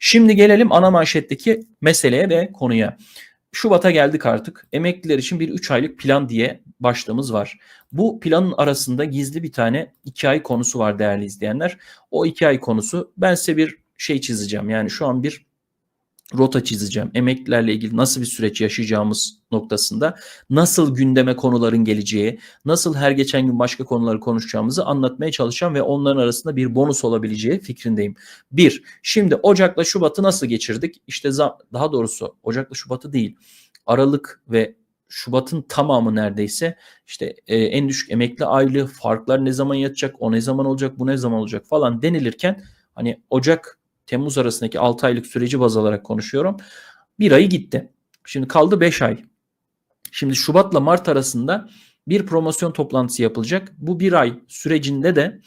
Şimdi gelelim ana manşetteki meseleye ve konuya. Şubat'a geldik artık. Emekliler için bir 3 aylık plan diye başlığımız var. Bu planın arasında gizli bir tane 2 ay konusu var değerli izleyenler. O 2 ay konusu ben size bir şey çizeceğim. Yani şu an bir rota çizeceğim. Emeklilerle ilgili nasıl bir süreç yaşayacağımız noktasında nasıl gündeme konuların geleceği, nasıl her geçen gün başka konuları konuşacağımızı anlatmaya çalışacağım ve onların arasında bir bonus olabileceği fikrindeyim. Bir, şimdi Ocak'la Şubat'ı nasıl geçirdik? İşte daha doğrusu Ocak'la Şubat'ı değil, Aralık ve Şubat'ın tamamı neredeyse işte e, en düşük emekli aylığı, farklar ne zaman yatacak, o ne zaman olacak, bu ne zaman olacak falan denilirken hani Ocak Temmuz arasındaki 6 aylık süreci baz alarak konuşuyorum. Bir ayı gitti. Şimdi kaldı 5 ay. Şimdi Şubat'la Mart arasında bir promosyon toplantısı yapılacak. Bu bir ay sürecinde de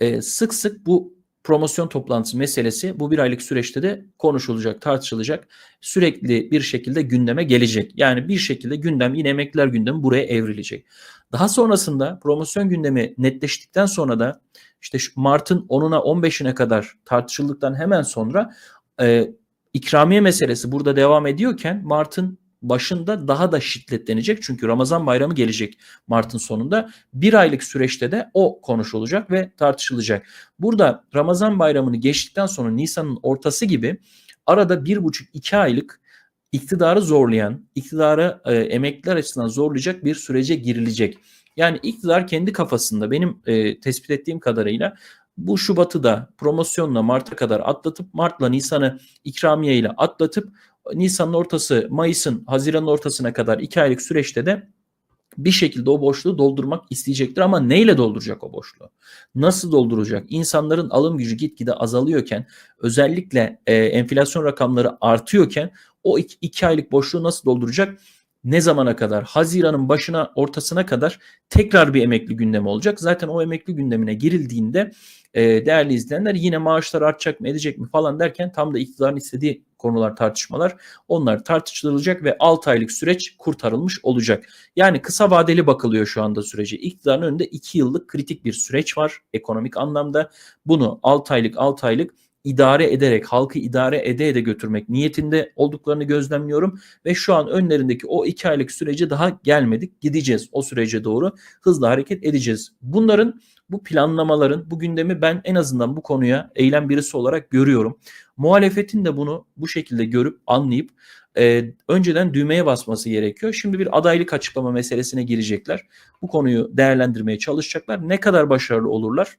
e, sık sık bu promosyon toplantısı meselesi bu bir aylık süreçte de konuşulacak, tartışılacak. Sürekli bir şekilde gündeme gelecek. Yani bir şekilde gündem yine emekliler gündemi buraya evrilecek. Daha sonrasında promosyon gündemi netleştikten sonra da işte Mart'ın 10'una 15'ine kadar tartışıldıktan hemen sonra e, ikramiye meselesi burada devam ediyorken Mart'ın başında daha da şiddetlenecek. Çünkü Ramazan bayramı gelecek Mart'ın sonunda. Bir aylık süreçte de o konuşulacak ve tartışılacak. Burada Ramazan bayramını geçtikten sonra Nisan'ın ortası gibi arada bir buçuk iki aylık iktidarı zorlayan, iktidarı e, emekliler açısından zorlayacak bir sürece girilecek. Yani iktidar kendi kafasında benim e, tespit ettiğim kadarıyla bu Şubat'ı da promosyonla Mart'a kadar atlatıp Mart'la Nisan'ı ikramiye ile atlatıp Nisan'ın ortası, Mayıs'ın, Haziran'ın ortasına kadar iki aylık süreçte de bir şekilde o boşluğu doldurmak isteyecektir ama neyle dolduracak o boşluğu? Nasıl dolduracak? İnsanların alım gücü gitgide azalıyorken özellikle e, enflasyon rakamları artıyorken o iki, iki aylık boşluğu nasıl dolduracak? Ne zamana kadar? Haziran'ın başına ortasına kadar tekrar bir emekli gündemi olacak. Zaten o emekli gündemine girildiğinde e, değerli izleyenler yine maaşlar artacak mı edecek mi falan derken tam da iktidarın istediği konular tartışmalar onlar tartışılacak ve 6 aylık süreç kurtarılmış olacak. Yani kısa vadeli bakılıyor şu anda sürece. İktidarın önünde 2 yıllık kritik bir süreç var ekonomik anlamda. Bunu 6 aylık 6 aylık idare ederek, halkı idare ede ede götürmek niyetinde olduklarını gözlemliyorum ve şu an önlerindeki o iki aylık sürece daha gelmedik. Gideceğiz o sürece doğru hızlı hareket edeceğiz. Bunların bu planlamaların bu gündemi ben en azından bu konuya eylem birisi olarak görüyorum. Muhalefetin de bunu bu şekilde görüp anlayıp e, önceden düğmeye basması gerekiyor. Şimdi bir adaylık açıklama meselesine girecekler. Bu konuyu değerlendirmeye çalışacaklar. Ne kadar başarılı olurlar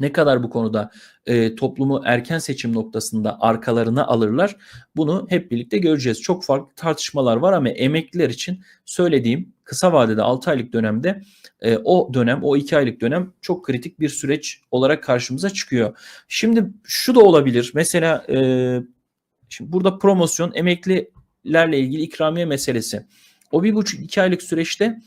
ne kadar bu konuda e, toplumu erken seçim noktasında arkalarına alırlar bunu hep birlikte göreceğiz. Çok farklı tartışmalar var ama emekliler için söylediğim kısa vadede 6 aylık dönemde e, o dönem o 2 aylık dönem çok kritik bir süreç olarak karşımıza çıkıyor. Şimdi şu da olabilir mesela e, şimdi burada promosyon emeklilerle ilgili ikramiye meselesi. O bir buçuk iki aylık süreçte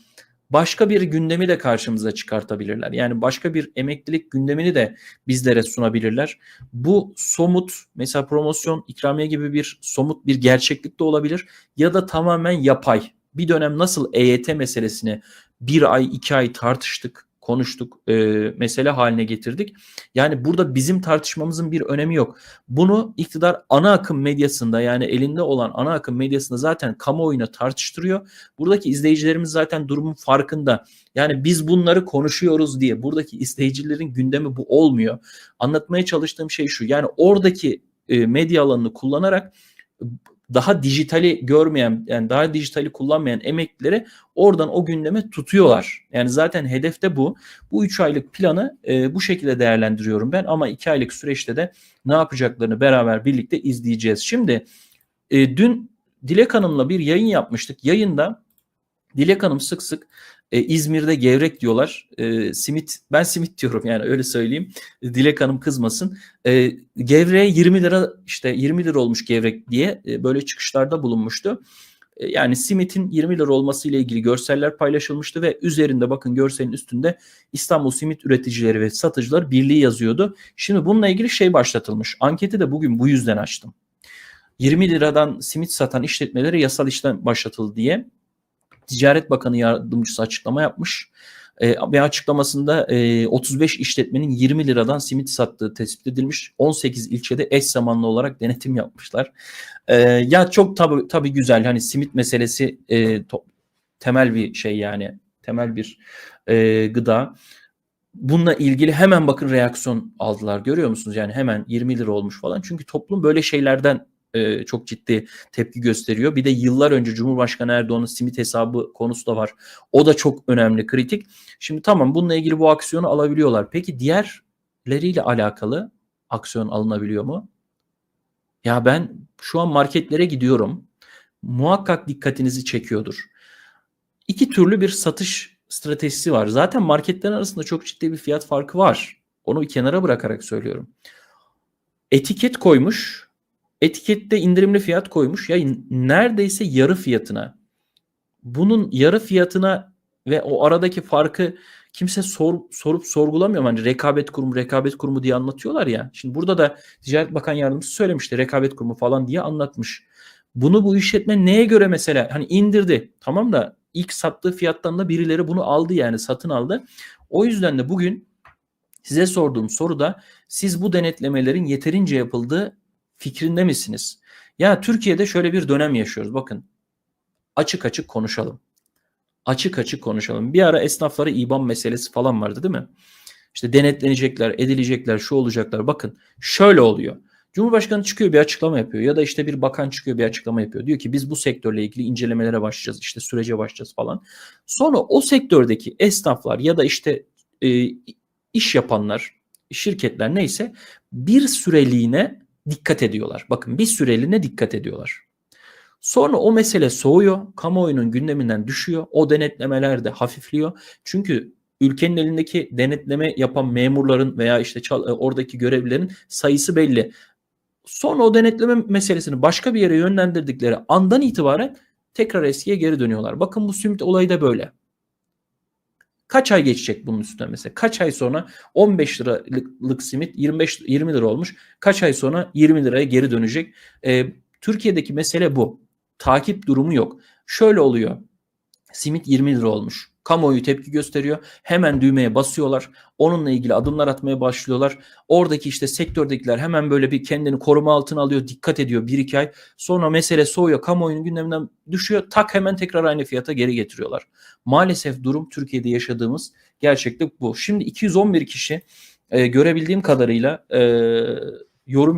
başka bir gündemi de karşımıza çıkartabilirler. Yani başka bir emeklilik gündemini de bizlere sunabilirler. Bu somut mesela promosyon ikramiye gibi bir somut bir gerçeklik de olabilir ya da tamamen yapay. Bir dönem nasıl EYT meselesini bir ay iki ay tartıştık konuştuk, e, mesele haline getirdik. Yani burada bizim tartışmamızın bir önemi yok. Bunu iktidar ana akım medyasında yani elinde olan ana akım medyasında zaten kamuoyuna tartıştırıyor. Buradaki izleyicilerimiz zaten durumun farkında. Yani biz bunları konuşuyoruz diye buradaki izleyicilerin gündemi bu olmuyor. Anlatmaya çalıştığım şey şu. Yani oradaki e, medya alanını kullanarak daha dijitali görmeyen yani daha dijitali kullanmayan emeklileri oradan o gündeme tutuyorlar. Yani zaten hedefte bu. Bu 3 aylık planı e, bu şekilde değerlendiriyorum ben ama 2 aylık süreçte de ne yapacaklarını beraber birlikte izleyeceğiz. Şimdi e, dün Dilek Hanım'la bir yayın yapmıştık. Yayında Dilek Hanım sık sık e, İzmir'de gevrek diyorlar. E, simit ben simit diyorum yani öyle söyleyeyim. Dilek Hanım kızmasın. E, gevreğe 20 lira işte 20 lira olmuş gevrek diye e, böyle çıkışlarda bulunmuştu. E, yani simitin 20 lira olması ile ilgili görseller paylaşılmıştı ve üzerinde bakın görselin üstünde İstanbul Simit Üreticileri ve Satıcılar Birliği yazıyordu. Şimdi bununla ilgili şey başlatılmış. Anketi de bugün bu yüzden açtım. 20 liradan simit satan işletmelere yasal işlem başlatıldı diye Ticaret Bakanı yardımcısı açıklama yapmış. E, ve açıklamasında e, 35 işletmenin 20 liradan simit sattığı tespit edilmiş. 18 ilçede eş zamanlı olarak denetim yapmışlar. E, ya çok tabii tabii güzel hani simit meselesi e, to- temel bir şey yani temel bir e, gıda. Bununla ilgili hemen bakın reaksiyon aldılar görüyor musunuz? Yani hemen 20 lira olmuş falan. Çünkü toplum böyle şeylerden e, çok ciddi tepki gösteriyor. Bir de yıllar önce Cumhurbaşkanı Erdoğan'ın simit hesabı konusu da var. O da çok önemli, kritik. Şimdi tamam bununla ilgili bu aksiyonu alabiliyorlar. Peki diğerleriyle alakalı aksiyon alınabiliyor mu? Ya ben şu an marketlere gidiyorum. Muhakkak dikkatinizi çekiyordur. İki türlü bir satış stratejisi var. Zaten marketlerin arasında çok ciddi bir fiyat farkı var. Onu bir kenara bırakarak söylüyorum. Etiket koymuş. Etikette indirimli fiyat koymuş. Ya neredeyse yarı fiyatına. Bunun yarı fiyatına ve o aradaki farkı kimse sor, sorup sorgulamıyor. Hani rekabet kurumu, rekabet kurumu diye anlatıyorlar ya. Şimdi burada da Ticaret Bakan Yardımcısı söylemişti. Rekabet kurumu falan diye anlatmış. Bunu bu işletme neye göre mesela hani indirdi. Tamam da ilk sattığı fiyattan da birileri bunu aldı yani satın aldı. O yüzden de bugün size sorduğum soruda siz bu denetlemelerin yeterince yapıldığı fikrinde misiniz? Ya Türkiye'de şöyle bir dönem yaşıyoruz. Bakın açık açık konuşalım. Açık açık konuşalım. Bir ara esnaflara IBAN meselesi falan vardı değil mi? İşte denetlenecekler, edilecekler, şu olacaklar. Bakın şöyle oluyor. Cumhurbaşkanı çıkıyor bir açıklama yapıyor ya da işte bir bakan çıkıyor bir açıklama yapıyor. Diyor ki biz bu sektörle ilgili incelemelere başlayacağız işte sürece başlayacağız falan. Sonra o sektördeki esnaflar ya da işte e, iş yapanlar, şirketler neyse bir süreliğine dikkat ediyorlar. Bakın bir süreliğine dikkat ediyorlar. Sonra o mesele soğuyor, kamuoyunun gündeminden düşüyor, o denetlemeler de hafifliyor. Çünkü ülkenin elindeki denetleme yapan memurların veya işte çal- oradaki görevlilerin sayısı belli. Sonra o denetleme meselesini başka bir yere yönlendirdikleri andan itibaren tekrar eskiye geri dönüyorlar. Bakın bu simit olayı da böyle. Kaç ay geçecek bunun üstüne mesela? Kaç ay sonra 15 liralık simit 25 20 lira olmuş. Kaç ay sonra 20 liraya geri dönecek? Ee, Türkiye'deki mesele bu. Takip durumu yok. Şöyle oluyor. Simit 20 lira olmuş. Kamuoyu tepki gösteriyor. Hemen düğmeye basıyorlar. Onunla ilgili adımlar atmaya başlıyorlar. Oradaki işte sektördekiler hemen böyle bir kendini koruma altına alıyor. Dikkat ediyor bir iki ay. Sonra mesele soğuyor. Kamuoyunun gündeminden düşüyor. Tak hemen tekrar aynı fiyata geri getiriyorlar. Maalesef durum Türkiye'de yaşadığımız gerçeklik bu. Şimdi 211 kişi e, görebildiğim kadarıyla e, yorum